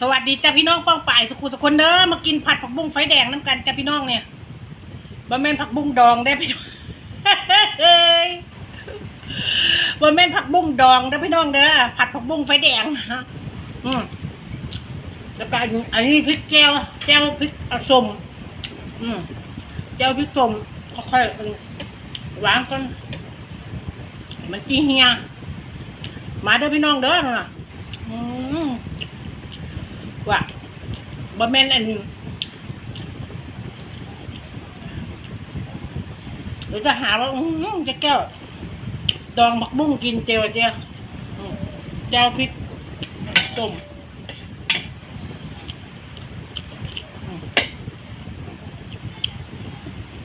สวัสดีจ้าพี่น้องป้องป่ายสุขุสุคนเด้อมากินผัดผักบุ้งไฟแดงน้ำกันจ้าพี่น้องเนี่ยบะแม่นผักบุ้งดองได้พี่น้องเฮ้ยบะแม่นผักบุ้งดองได้พี่น้องเด้อผัดผักบุ้งไฟแดงฮะอืมแล้วก็อันนี้พริกแก้วแก้วพริกส้มอืมแก้วพริกส้มค่อยๆวางก่อนมันจีเฮียมาเด้อพี่น้องเด้อน่ะอืม ว่าบะแม่นอันนี้เดี๋ยวจะหาว่าอื้อหือจะแก้ว ดองบักบุ้งกินเจียวเจียวอืมแก้วพริกต้ม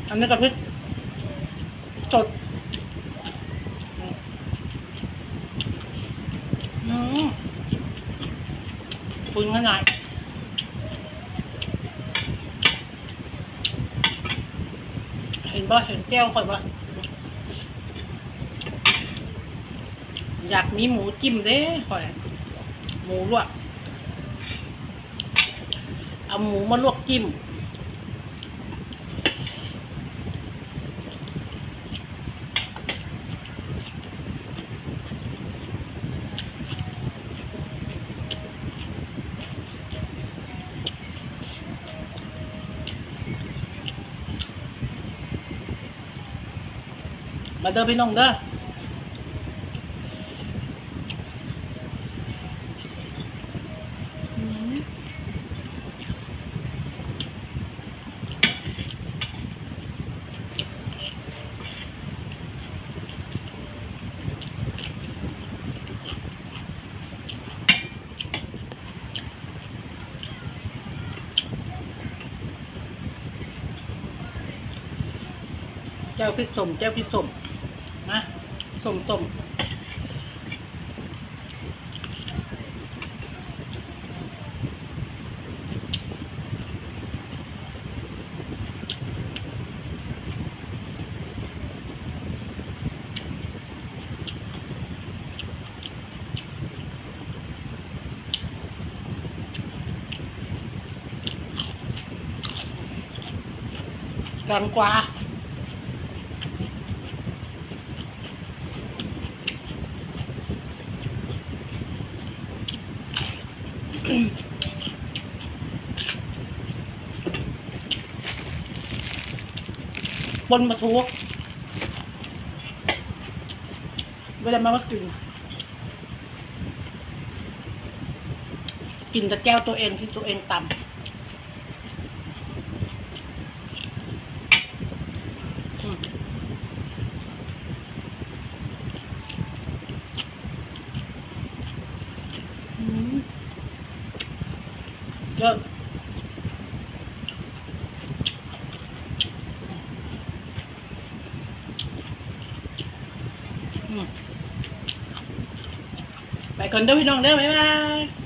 อันนี้ก็พริกสดอืมปรุงกันหน่อย เห็นบ่เห็นแก้วค่อยบ่อยากมีหมูจิ้มเด้ค่อยหมูลวก เอาหมูมาลวกจิ้ม มาเด้อพี่น้องเด้อเจ้าพริกสมเจ้าพริกสม นะสมต้มกลางกว่า บนมาทุกเวลามาว่ากินกินแต่แก้วตัวเองที่ตัวเองตำ เยอะอืมไปก่